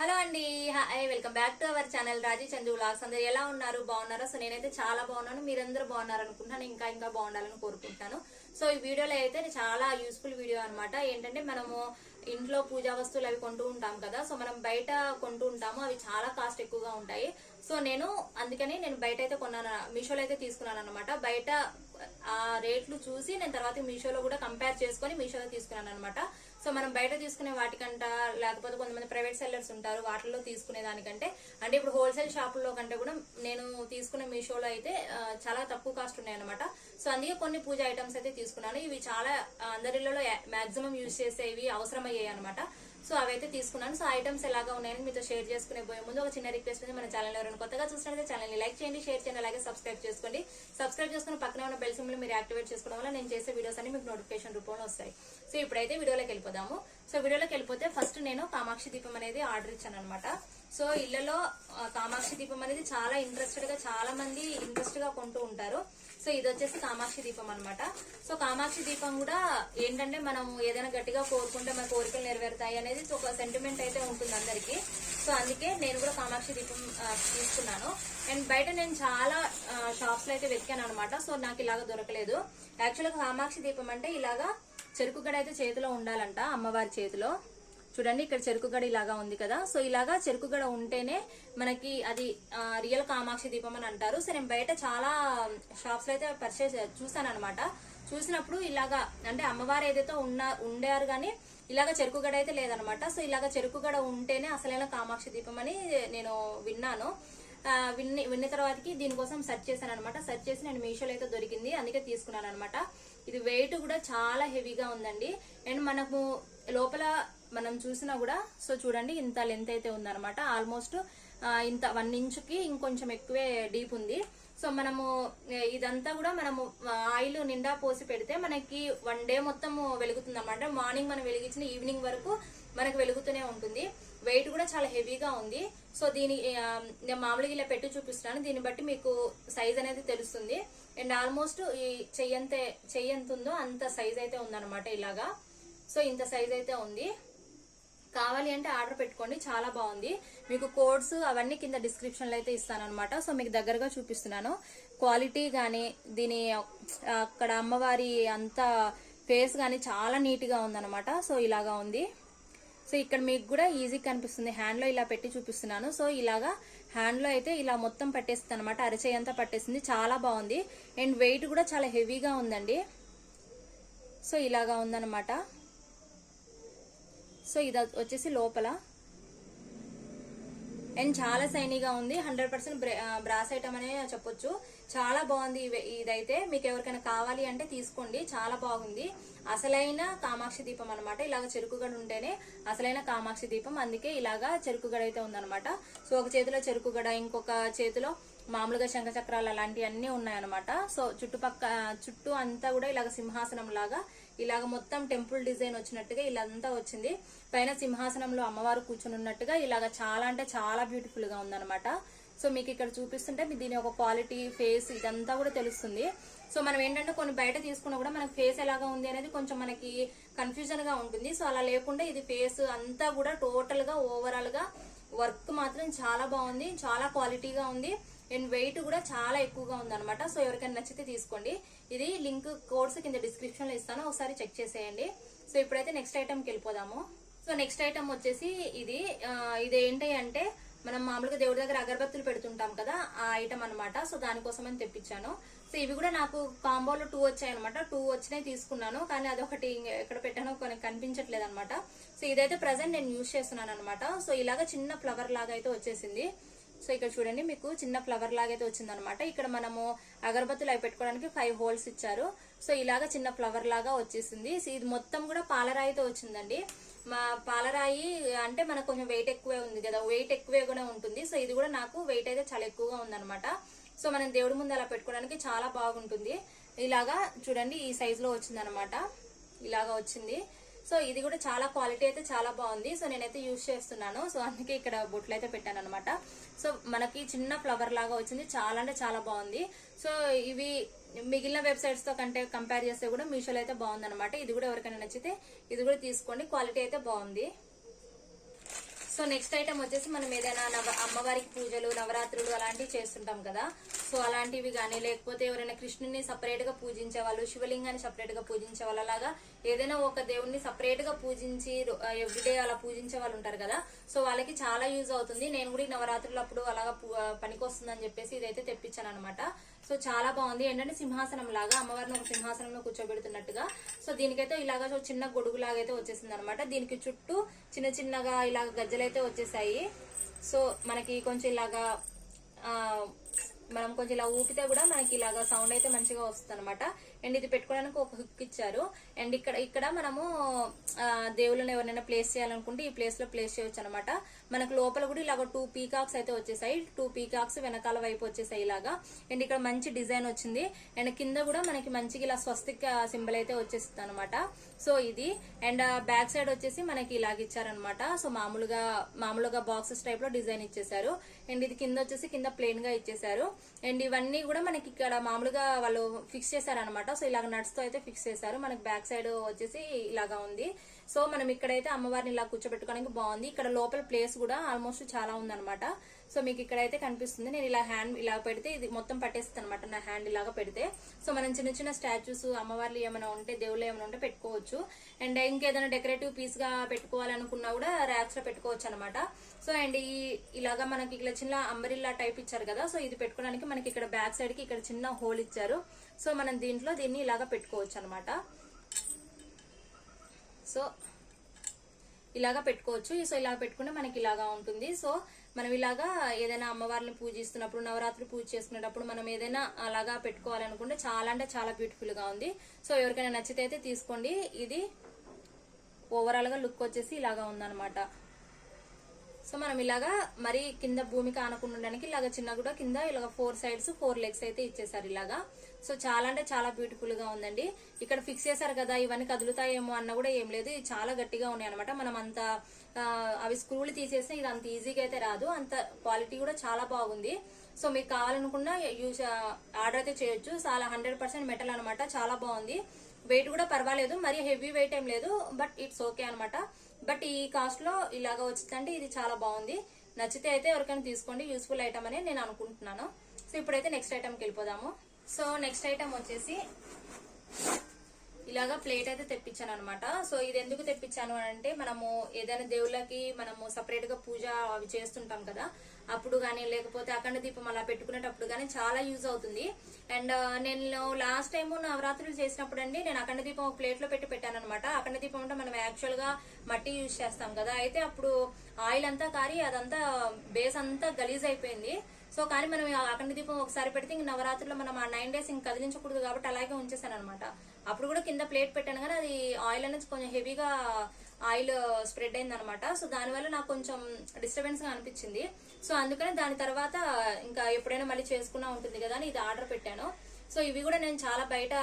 Hello అండి hi welcome back to our channel Raji Chandru vlogs. అందరు ఎలా ఉన్నారు? బాగున్నారా? సో నేనైతే చాలా బాగున్నాను. మీరందరూ బాగున్నారు అనుకుంటున్నాను ఇంకా ఇంకా బాగుండాలని కోరుకుంటున్నాను. సో ఈ వీడియోలో అయితే చాలా యూస్ఫుల్ వీడియో అనమాట ఏంటంటే మనము ఇంట్లో పూజా వస్తువులు అవి కొంటూ ఉంటాం కదా సో మనం బయట కొంటూ ఉంటాము. అవి చాలా కాస్ట్ ఎక్కువగా ఉంటాయి. సో నేను అందుకని నేను బయట అయితే కొన్నాను. మీషోలో అయితే తీసుకున్నాను అనమాట బయట ఆ రేట్లు చూసి నేను తర్వాత మీషోలో కూడా కంపేర్ చేసుకొని మీషోలో తీసుకున్నాను అనమాట సో మనం బయట తీసుకునే వాటికంట లేకపోతే కొంతమంది ప్రైవేట్ సెల్లర్స్ ఉంటారు వాటిల్లో తీసుకునే దానికంటే అంటే ఇప్పుడు హోల్సేల్ షాపుల్లో కంటే కూడా నేను తీసుకునే మీషోలో అయితే చాలా తక్కువ కాస్ట్ ఉన్నాయన్నమాట. సో అందుకే కొన్ని పూజ ఐటమ్స్ అయితే తీసుకున్నాను. ఇవి చాలా అందరిలో మాక్సిమం యూజ్ చేసేవి అవసరమయ్యాయి అనమాట సో అవైతే తీసుకున్నాను. సో ఐటమ్స్ ఎలాగా ఉన్నాయని మీతో షేర్ చేసుకునే పోయే ముందు ఒక చిన్న రిక్వెస్ట్ ఉంది. మన ఛానల్ ఎవరైనా కొత్తగా చూసినట్లయితే ఛానల్ని లైక్ చేయండి షేర్ చేయండి అలాగే సబ్స్క్రైబ్ చేసుకోండి. సబ్స్క్రైబ్ చేసుకుని పక్కనే ఉన్న బెల్ సింబల్ మీరు యాక్టివేట్ చేసుకోవడం వల్ల నేను చేసే వీడియోస్ అన్ని మీకు నోటిఫికేషన్ రూపంలో వస్తాయి. సో ఇప్పుడైతే వీడియోలోకి వెళ్ళిపోదాము. సో వీడియోలోకి వెళ్ళిపోతే ఫస్ట్ నేను కామాక్షి దీపం అనేది ఆర్డర్ ఇచ్చాను అనమాట సో ఇళ్ళలో కామాక్షి దీపం అనేది చాలా ఇంట్రెస్టెడ్గా చాలా మంది ఇంట్రెస్ట్గా కొంటూ ఉంటారు. సో ఇది వచ్చేసి కామాక్షి దీపం అనమాట సో కామాక్షి దీపం కూడా ఏంటంటే మనం ఏదైనా గట్టిగా కోరుకుంటే మన కోరికలు నెరవేరుతాయి అనేది ఒక సెంటిమెంట్ అయితే ఉంటుంది అందరికి. సో అందుకే నేను కూడా కామాక్షి దీపం తీసుకున్నాను. అండ్ బయట నేను చాలా షాప్స్లో అయితే వెతికాను అనమాట సో నాకు ఇలాగ దొరకలేదు. యాక్చువల్గా కామాక్షి దీపం అంటే ఇలాగా చెరుకు గడ అయితే చేతిలో ఉండాలంట అమ్మవారి చేతిలో. చూడండి ఇక్కడ చెరుకు గడ ఇలాగా ఉంది కదా. సో ఇలాగా చెరుకు గడ ఉంటేనే మనకి అది రియల్ కామాక్షి దీపం అని అంటారు. సో నేను బయట చాలా షాప్స్ అయితే పర్చేస్ చూసాను అనమాట చూసినప్పుడు ఇలాగా అంటే అమ్మవారు ఏదైతే ఉన్న ఉండారు కానీ ఇలాగ చెరుకు గడ అయితే లేదనమాట సో ఇలాగ చెరుకు గడ ఉంటేనే అసలైన కామాక్షి దీపం అని నేను విన్నాను. విన్ని విన్న తర్వాతకి దీనికోసం సెర్చ్ చేశాను అనమాట సెర్చ్ చేసి నేను మీషోలో అయితే దొరికింది. అందుకే తీసుకున్నాను అనమాట ఇది వెయిట్ కూడా చాలా హెవీగా ఉందండి. అండ్ మనకు లోపల మనం చూసినా కూడా సో చూడండి ఇంత లెంత్ అయితే ఉందనమాట ఆల్మోస్ట్ ఇంత వన్ ఇంచుకి ఇంకొంచెం ఎక్కువే డీప్ ఉంది. సో మనము ఇదంతా కూడా మనము ఆయిల్ నిండా పోసి పెడితే మనకి వన్ డే మొత్తం వెలుగుతుంది అనమాట మార్నింగ్ మనం వెలిగించిన ఈవినింగ్ వరకు మనకు వెలుగుతూనే ఉంటుంది. వెయిట్ కూడా చాలా హెవీగా ఉంది. సో దీని నేను మామూలుగా ఇలా పెట్టి చూపిస్తున్నాను. దీన్ని బట్టి మీకు సైజ్ అనేది తెలుస్తుంది. అండ్ ఆల్మోస్ట్ ఈ చెయ్యంత ఎంత ఉందో అంత సైజ్ అయితే ఉందన్నమాట ఇలాగా. సో ఇంత సైజ్ అయితే ఉంది. కావాలి అంటే ఆర్డర్ పెట్టుకోండి చాలా బాగుంది. మీకు కోడ్స్ అవన్నీ కింద డిస్క్రిప్షన్లో అయితే ఇస్తాను అనమాట సో మీకు దగ్గరగా చూపిస్తున్నాను. క్వాలిటీ గానీ దీని అక్కడ అమ్మవారి అంత ఫేస్ గానీ చాలా నీట్గా సో ఇలాగా ఉంది. సో ఇక్కడ మీకు కూడా ఈజీ కనిపిస్తుంది. హ్యాండ్లో ఇలా పెట్టి చూపిస్తున్నాను. సో ఇలాగా హ్యాండ్లో అయితే ఇలా మొత్తం పట్టేస్తుంది అనమాట అరచేయి అంతా పట్టేసింది. చాలా బాగుంది. అండ్ వెయిట్ కూడా చాలా హెవీగా ఉందండి. సో ఇలాగా ఉందన్నమాట. సో ఇది వచ్చేసి లోపల. అండ్ చాలా సైనీగా ఉంది. హండ్రెడ్ పర్సెంట్ బ్రాస్ ఐటమ్ అనే చెప్పొచ్చు. చాలా బాగుంది ఇదైతే. మీకు ఎవరికైనా కావాలి అంటే తీసుకోండి. చాలా బాగుంది. అసలైన కామాక్షి దీపం అనమాట ఇలాగ చెరుకుగడ ఉంటేనే అసలైన కామాక్షి దీపం. అందుకే ఇలాగా చెరుకుగడ అయితే ఉందన్నమాట. సో ఒక చేతిలో చెరుకుగడ ఇంకొక చేతిలో మామూలుగా శంఖచక్రాలు చక్రాలు అలాంటివన్నీ ఉన్నాయన్నమాట. సో చుట్టుపక్క చుట్టూ అంతా కూడా ఇలాగ సింహాసనం లాగా ఇలాగ మొత్తం టెంపుల్ డిజైన్ వచ్చినట్టుగా ఇలాంతా వచ్చింది. పైన సింహాసనంలో అమ్మవారు కూర్చుని ఉన్నట్టుగా ఇలాగ చాలా అంటే చాలా బ్యూటిఫుల్గా ఉందన్నమాట. సో మీకు ఇక్కడ చూపిస్తుంటే దీని ఒక క్వాలిటీ ఫేస్ ఇదంతా కూడా తెలుస్తుంది. సో మనం ఏంటంటే కొన్ని బయట తీసుకున్నా కూడా మనకి ఫేస్ ఎలాగా ఉంది అనేది కొంచెం మనకి కన్ఫ్యూజన్గా ఉంటుంది. సో అలా లేకుండా ఇది ఫేస్ అంతా కూడా టోటల్గా ఓవరాల్గా వర్క్ మాత్రం చాలా బాగుంది. చాలా క్వాలిటీగా ఉంది. అండ్ వెయిట్ కూడా చాలా ఎక్కువగా ఉందనమాట సో ఎవరికైనా నచ్చితే తీసుకోండి. ఇది లింక్ కోడ్స్ కింద డిస్క్రిప్షన్లో ఇస్తాను. ఒకసారి చెక్ చేసేయండి. సో ఇప్పుడైతే నెక్స్ట్ ఐటమ్కి వెళ్ళిపోదాము. సో నెక్స్ట్ ఐటమ్ వచ్చేసి ఇది ఇది ఏంటి అంటే మనం మామూలుగా దేవుడి దగ్గర అగరబత్తులు పెడుతుంటాం కదా ఆ ఐటమ్ అనమాట సో దానికోసం అని తెప్పించాను. సో ఇవి కూడా నాకు కాంబోలో టూ వచ్చాయి అనమాట టూ వచ్చినాయి తీసుకున్నాను. కానీ అదొకటి ఎక్కడ పెట్టానో కొన్ని కనిపించట్లేదు అనమాట సో ఇదైతే ప్రజెంట్ నేను యూజ్ చేస్తున్నాను అనమాట సో ఇలాగా చిన్న ఫ్లవర్ లాగా అయితే వచ్చేసింది. సో ఇక్కడ చూడండి మీకు చిన్న ఫ్లవర్ లాగా అయితే ఇక్కడ మనము అగరబత్తులు అవి పెట్టుకోవడానికి ఫైవ్ హోల్స్ ఇచ్చారు. సో ఇలాగా చిన్న ఫ్లవర్ లాగా వచ్చేసింది. సో ఇది మొత్తం కూడా పాలరాయితో వచ్చిందండి. మా పాలరాయి అంటే మనకు కొంచెం వెయిట్ ఎక్కువే ఉంది కదా వెయిట్ ఎక్కువే కూడా ఉంటుంది. సో ఇది కూడా నాకు వెయిట్ అయితే చాలా ఎక్కువగా ఉందనమాట. సో మనం దేవుడి ముందు అలా పెట్టుకోవడానికి చాలా బాగుంటుంది. ఇలాగా చూడండి ఈ సైజులో వచ్చిందనమాట. ఇలాగా వచ్చింది. సో ఇది కూడా చాలా క్వాలిటీ అయితే చాలా బాగుంది. సో నేనైతే యూజ్ చేస్తున్నాను. సో అందుకే ఇక్కడ బొట్లు అయితే పెట్టాను అనమాట సో మనకి చిన్న ఫ్లవర్ లాగా వచ్చింది. చాలా అంటే చాలా బాగుంది. సో ఇవి మిగిలిన వెబ్సైట్స్తో కంటే కంపేర్ చేస్తే కూడా మీషోలో అయితే బాగుంది అనమాట ఇది కూడా ఎవరికైనా నచ్చితే ఇది కూడా తీసుకోండి. క్వాలిటీ అయితే బాగుంది. సో నెక్స్ట్ ఐటమ్ వచ్చేసి మనం ఏదైనా నవ అమ్మవారికి పూజలు నవరాత్రులు అలాంటివి చేస్తుంటాం కదా. సో అలాంటివి కానీ లేకపోతే ఎవరైనా కృష్ణుని సపరేట్గా పూజించే వాళ్ళు శివలింగాన్ని సపరేట్గా పూజించే వాళ్ళు అలాగా ఏదైనా ఒక దేవుణ్ణి సపరేట్గా పూజించి ఎవ్రీడే అలా పూజించే వాళ్ళు ఉంటారు కదా. సో వాళ్ళకి చాలా యూజ్ అవుతుంది. నేను కూడా నవరాత్రులు అప్పుడు అలాగా పనికి వస్తుందని చెప్పేసి ఇదైతే తెప్పించాను అనమాట సో చాలా బాగుంది. ఏంటంటే సింహాసనం లాగా అమ్మవారిని ఒక సింహాసనంలో కూర్చోబెడుతున్నట్టుగా. సో దీనికైతే ఇలాగా చిన్న గొడుగులాగా అయితే వచ్చేసింది అనమాట దీనికి చుట్టూ చిన్న చిన్నగా ఇలాగ గజ్జలైతే వచ్చేసాయి. సో మనకి కొంచెం ఇలాగా మనం కొంచెం ఇలా ఊపితే కూడా మనకి ఇలాగా సౌండ్ అయితే మంచిగా వస్తుంది అనమాట అండ్ ఇది పెట్టుకోవడానికి ఒక హుక్ ఇచ్చారు. అండ్ ఇక్కడ ఇక్కడ మనము దేవుళ్ళని ఎవరైనా ప్లేస్ చేయాలనుకుంటే ఈ ప్లేస్లో ప్లేస్ చేయొచ్చు అనమాట మనకు లోపల కూడా ఇలాగ టూ పీకాక్స్ అయితే వచ్చేసాయి. టూ పీకాక్స్ వెనకాల వైపు వచ్చేసాయి ఇలాగా. అండ్ ఇక్కడ మంచి డిజైన్ వచ్చింది. అండ్ కింద కూడా మనకి మంచిగా ఇలా స్వస్తిక్ సింబల్ అయితే వచ్చేస్తుంది అనమాట సో ఇది. అండ్ బ్యాక్ సైడ్ వచ్చేసి మనకి ఇలాగ ఇచ్చారనమాట. సో మామూలుగా మామూలుగా బాక్సెస్ టైప్లో డిజైన్ ఇచ్చేసారు అండ్ ఇది కింద వచ్చేసి కింద ప్లెయిన్గా ఇచ్చేసారు అండ్ ఇవన్నీ కూడా మనకి ఇక్కడ మామూలుగా వాళ్ళు ఫిక్స్ చేశారనమాట. సో ఇలాగ నట్స్తో అయితే ఫిక్స్ చేశారు. మనకి బ్యాక్ సైడ్ వచ్చేసి ఇలాగా ఉంది. సో మనం ఇక్కడైతే అమ్మవారిని ఇలా కూర్చోబెట్టుకోవడానికి బాగుంది. ఇక్కడ లోపల ప్లేస్ కూడా ఆల్మోస్ట్ చాలా ఉందన్నమాట. సో మీకు ఇక్కడైతే కనిపిస్తుంది. నేను ఇలా హ్యాండ్ ఇలా పెడితే ఇది మొత్తం పట్టేస్తుంది అనమాట నా హ్యాండ్ ఇలాగా పెడితే. సో మనం చిన్న చిన్న స్టాచ్యూస్ అమ్మవార్లు ఏమైనా ఉంటే దేవుళ్ళు ఏమైనా ఉంటే పెట్టుకోవచ్చు. అండ్ ఇంకేదైనా డెకరేటివ్ పీస్గా పెట్టుకోవాలనుకున్నా కూడా ర్యాక్స్లో పెట్టుకోవచ్చు అనమాట సో అండ్ ఈ ఇలాగా మనకి ఇక్కడ చిన్న అంబరిల్లా టైప్ ఇచ్చారు కదా సో ఇది పెట్టుకోవడానికి మనకి ఇక్కడ బ్యాక్ సైడ్కి ఇక్కడ చిన్న హోల్ ఇచ్చారు. సో మనం దీంట్లో దీన్ని ఇలాగా పెట్టుకోవచ్చు అనమాట సో ఇలాగా పెట్టుకోవచ్చు. సో ఇలా పెట్టుకుంటే మనకి ఇలాగా ఉంటుంది. సో మనం ఇలాగా ఏదైనా అమ్మవారిని పూజిస్తున్నప్పుడు నవరాత్రి పూజ చేసుకునేటప్పుడు మనం ఏదైనా అలాగా పెట్టుకోవాలనుకుంటే చాలా అంటే చాలా బ్యూటిఫుల్గా ఉంది. సో ఎవరికైనా నచ్చితే అయితే తీసుకోండి. ఇది ఓవరాల్గా లుక్ వచ్చేసి ఇలాగా ఉందనమాట సో మనం ఇలాగా మరి కింద భూమికి ఆనకుండా ఉండడానికి ఇలాగ చిన్న కూడా కింద ఇలాగ ఫోర్ సైడ్స్ ఫోర్ లెగ్స్ అయితే ఇచ్చేసారు ఇలాగా. సో చాలా అంటే చాలా బ్యూటిఫుల్గా ఉందండి. ఇక్కడ ఫిక్స్ చేశారు కదా ఇవన్నీ కదులుతాయేమో అన్న కూడా ఏం లేదు. ఇది చాలా గట్టిగా ఉన్నాయి అనమాట మనం అంత అవి స్క్రూలు తీసేస్తే ఇది అంత ఈజీగా అయితే రాదు. అంత క్వాలిటీ కూడా చాలా బాగుంది. సో మీకు కావాలనుకున్నా యూజ్ ఆర్డర్ అయితే చేయొచ్చు. చాలా హండ్రెడ్ పర్సెంట్ మెటల్ అనమాట చాలా బాగుంది. వెయిట్ కూడా పర్వాలేదు. మరి హెవీ వెయిట్ ఏం లేదు. బట్ ఇట్స్ ఓకే అనమాట బట్ ఈ కాస్ట్లో ఇలాగా వచ్చిందంటే ఇది చాలా బాగుంది. నచ్చితే అయితే ఎవరికైనా తీసుకోండి. యూస్ఫుల్ ఐటమ్ అని నేను అనుకుంటున్నాను. సో ఇప్పుడైతే నెక్స్ట్ ఐటమ్కి వెళ్ళిపోదాము. సో నెక్స్ట్ ఐటమ్ వచ్చేసి ఇలాగా ప్లేట్ అయితే తెప్పించాను అనమాట సో ఇది ఎందుకు తెప్పించాను అని అంటే మనము ఏదైనా దేవుళ్ళకి మనము సపరేట్గా పూజ అవి చేస్తుంటాం కదా అప్పుడు కానీ లేకపోతే అఖండ దీపం అలా పెట్టుకునేటప్పుడు కానీ చాలా యూజ్ అవుతుంది. అండ్ uh, నేను లాస్ట్ టైము నవరాత్రులు చేసినప్పుడు అండి నేను అఖండ దీపం ఒక ప్లేట్లో పెట్టి పెట్టాను అనమాట అఖండ దీపం అంటే మనం యాక్చువల్గా మట్టి యూజ్ చేస్తాం కదా అయితే అప్పుడు ఆయిల్ అంతా కారి అదంతా బేస్ అంతా గలీజ్ అయిపోయింది. సో కానీ మనం అఖండ దీపం ఒకసారి పెడితే ఇంక నవరాత్రుల్లో మనం ఆ నైన్ డేస్ ఇంక కదిలించకూడదు కాబట్టి అలాగే ఉంచేసాను అనమాట అప్పుడు కూడా కింద ప్లేట్ పెట్టాను కానీ అది ఆయిల్ అనేది కొంచెం హెవీగా ఆయిల్ స్ప్రెడ్ అయింది అనమాట సో దానివల్ల నాకు కొంచెం డిస్టర్బెన్స్గా అనిపించింది. సో అందుకనే దాని తర్వాత ఇంకా ఎప్పుడైనా మళ్ళీ చేసుకున్నా ఉంటుంది కదా అని ఇది ఆర్డర్ పెట్టాను. సో ఇవి కూడా నేను చాలా బయట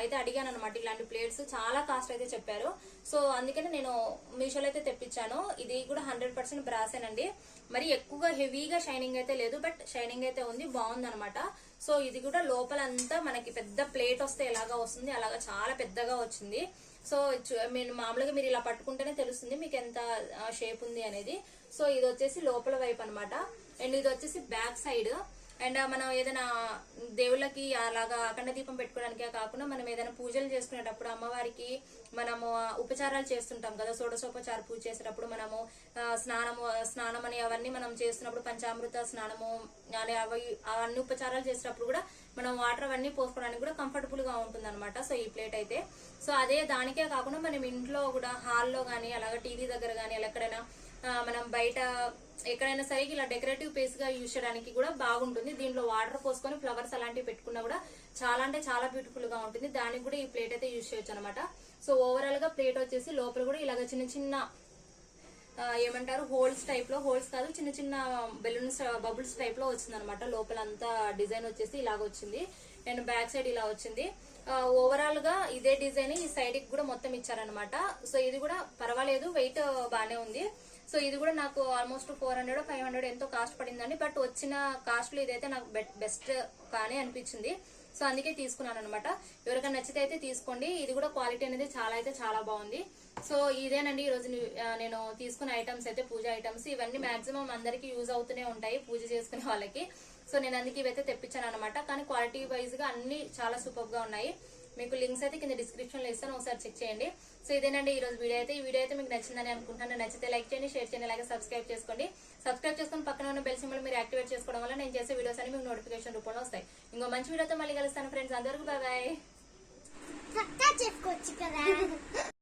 అయితే అడిగాను అనమాట ఇలాంటి ప్లేట్స్. చాలా కాస్ట్ అయితే చెప్పారు. సో అందుకని నేను మీషోలో అయితే తెప్పించాను. ఇది కూడా హండ్రెడ్ పర్సెంట్ బ్రాసేనండి. మరి ఎక్కువగా హెవీగా షైనింగ్ అయితే లేదు బట్ షైనింగ్ అయితే ఉంది బాగుంది అనమాట సో ఇది కూడా లోపలంతా మనకి పెద్ద ప్లేట్ వస్తే ఎలాగా వస్తుంది అలాగా చాలా పెద్దగా వచ్చింది. సో మీరు మామూలుగా మీరు ఇలా పట్టుకుంటేనే తెలుస్తుంది మీకు ఎంత షేప్ ఉంది అనేది. సో ఇది వచ్చేసి లోపల వైపు అనమాట అండ్ ఇది వచ్చేసి బ్యాక్ సైడ్. అండ్ మనం ఏదైనా దేవుళ్ళకి అలాగా అఖండ దీపం పెట్టుకోవడానికే కాకుండా మనం ఏదైనా పూజలు చేసుకునేటప్పుడు అమ్మవారికి మనము ఉపచారాలు చేస్తుంటాం కదా షోడశోపచార పూజ చేసేటప్పుడు మనము స్నానము స్నానం అని అవన్నీ మనం చేస్తున్నప్పుడు పంచామృత స్నానము అనే అవి అవన్నీ ఉపచారాలు చేసేటప్పుడు కూడా మనం వాటర్ అవన్నీ పోసుకోవడానికి కూడా కంఫర్టబుల్గా ఉంటుంది అనమాట సో ఈ ప్లేట్ అయితే. సో అదే దానికే కాకుండా మనం ఇంట్లో కూడా హాల్లో కానీ అలాగే టీవీ దగ్గర కానీ ఎక్కడైనా మనం బయట ఎక్కడైనా సరే ఇలా డెకరేటివ్ పేస్గా యూజ్ చేయడానికి కూడా బాగుంటుంది. దీంట్లో వాటర్ పోసుకొని ఫ్లవర్స్ అలాంటివి పెట్టుకున్నా కూడా చాలా అంటే చాలా బ్యూటిఫుల్గా ఉంటుంది. దానికి కూడా ఈ ప్లేట్ అయితే యూజ్ చేయొచ్చు అనమాట సో ఓవరాల్గా ప్లేట్ వచ్చేసి లోపల కూడా ఇలాగ చిన్న చిన్న ఏమంటారు హోల్స్ టైప్లో హోల్స్ కాదు చిన్న చిన్న బెలూన్స్ బబుల్స్ టైప్లో వచ్చింది అనమాట లోపల అంతా డిజైన్ వచ్చేసి ఇలాగ వచ్చింది. అండ్ బ్యాక్ సైడ్ ఇలా వచ్చింది. ఓవరాల్గా ఇదే డిజైన్ ఈ సైడ్కి కూడా మొత్తం ఇచ్చారనమాట సో ఇది కూడా పర్వాలేదు వెయిట్ బానే ఉంది. సో ఇది కూడా నాకు almost four hundred five hundred ఎంతో కాస్ట్ పడిందండి. బట్ వచ్చిన కాస్ట్లో ఇదైతే నాకు బెస్ట్ కానీ అనిపించింది. సో అందుకే తీసుకున్నాను అనమాట ఎవరికైనా నచ్చితే అయితే తీసుకోండి. ఇది కూడా క్వాలిటీ అనేది చాలా అయితే చాలా బాగుంది. సో ఇదేనండి ఈ రోజు నేను తీసుకున్న ఐటమ్స్ అయితే పూజ ఐటమ్స్ ఇవన్నీ మాక్సిమం అందరికీ యూజ్ అవుతూనే ఉంటాయి పూజ చేసుకునే వాళ్ళకి. సో నేను అందుకే ఇవైతే తెప్పించాను అనమాట కానీ క్వాలిటీ వైజ్గా అన్ని చాలా సూపర్గా ఉన్నాయి. మీకు లింక్స్ అయితే కింద డిస్క్రిప్షన్లో ఇస్తాను ఒకసారి చెక్ చేయండి. సో ఇదేనండి ఈ రోజు వీడియో అయితే. ఈ వీడియో అయితే మీకు నచ్చిందని అనుకుంటున్నాను. నచ్చితే లైక్ చేయండి షేర్ చేయండి అలాగే సబ్స్క్రైబ్ చేసుకోండి. సబ్స్క్రైబ్ చేసుకుని పక్కన ఉన్న బెల్ సింబల్ మీరు యాక్టివేట్ చేసుకోవడం వల్ల నేను చేసే వీడియోస్ అన్ని మీకు నోటిఫికేషన్ రూపంలో వస్తాయి. ఇంకో మంచి వీడియోతో మళ్ళీ కలుస్తాను ఫ్రెండ్స్ అందరికీ బాయ్ చెప్పుకోవచ్చు కదా.